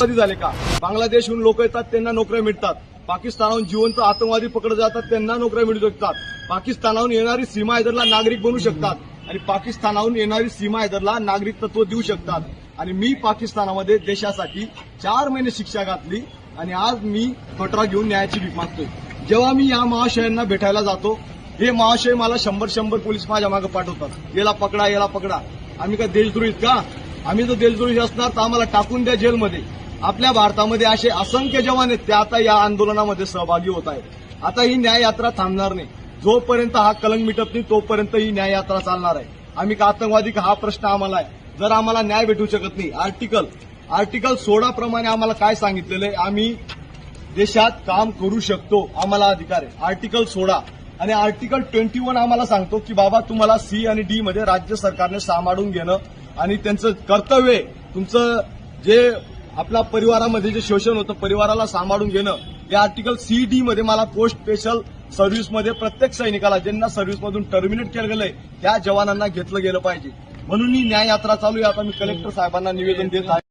कधी झाले का? बांगलादेशहून लोक येतात त्यांना नोकऱ्या मिळतात. पाकिस्तानाहून जिवंत आतंकवादी पकडले जातात त्यांना नोकऱ्या मिळू शकतात. पाकिस्तानाहून येणारी सीमा हैदरला नागरिक बनू शकतात आणि पाकिस्तानाहून येणारी सीमा हैदरला नागरिक तत्व देऊ शकतात. आणि मी पाकिस्तानामध्ये देशासाठी चार महिने शिक्षा घातली आणि आज मी कटरा घेऊन न्यायाची भीक मागतोय. जेव्हा मी या महाशयांना भेटायला जातो हे महाशय मला शंभर शंभर पोलीस माझ्या मागे पाठवतात. याला पकडा याला पकडा. आम्ही काय देशद्रोहीत का? आम्ही जर देशद्रोही असणार तर आम्हाला टाकून द्या जेलमध्ये. आपल्या भारतामध्ये असे असंख्य जवान आहेत ते आता या आंदोलनामध्ये सहभागी होत आहेत. आता ही न्याय यात्रा थांबणार नाही. जोपर्यंत हा कलंक मिटत नाही तोपर्यंत ही न्याय यात्रा चालणार आहे. आम्ही का आतंकवादी का हा प्रश्न आम्हाला आहे. जर आम्हाला न्याय भेटू शकत नाही आर्टिकल आर्टिकल सोळा प्रमाणे आम्हाला काय सांगितलेलं आहे? आम्ही देशात काम करू शकतो आम्हाला अधिकार आहे. आर्टिकल सोळा आणि आर्टिकल ट्वेंटी वन आम्हाला सांगतो की बाबा तुम्हाला सी आणि डी मध्ये राज्य सरकारने सांभाळून घेणं आणि त्यांचं कर्तव्य तुमचं जे आपल्या परिवारामध्ये जे शोषण होतं परिवाराला सांभाळून घेणं या आर्टिकल सी डी मध्ये मला पोस्ट स्पेशल सर्व्हिसमध्ये प्रत्येक सैनिकाला ज्यांना सर्व्हिसमधून टर्मिनेट केलं गेलंय त्या जवानांना घेतलं गेलं पाहिजे. म्हणून ही न्याय यात्रा चालू आहे. आता मी कलेक्टर साहेबांना निवेदन देत आहे.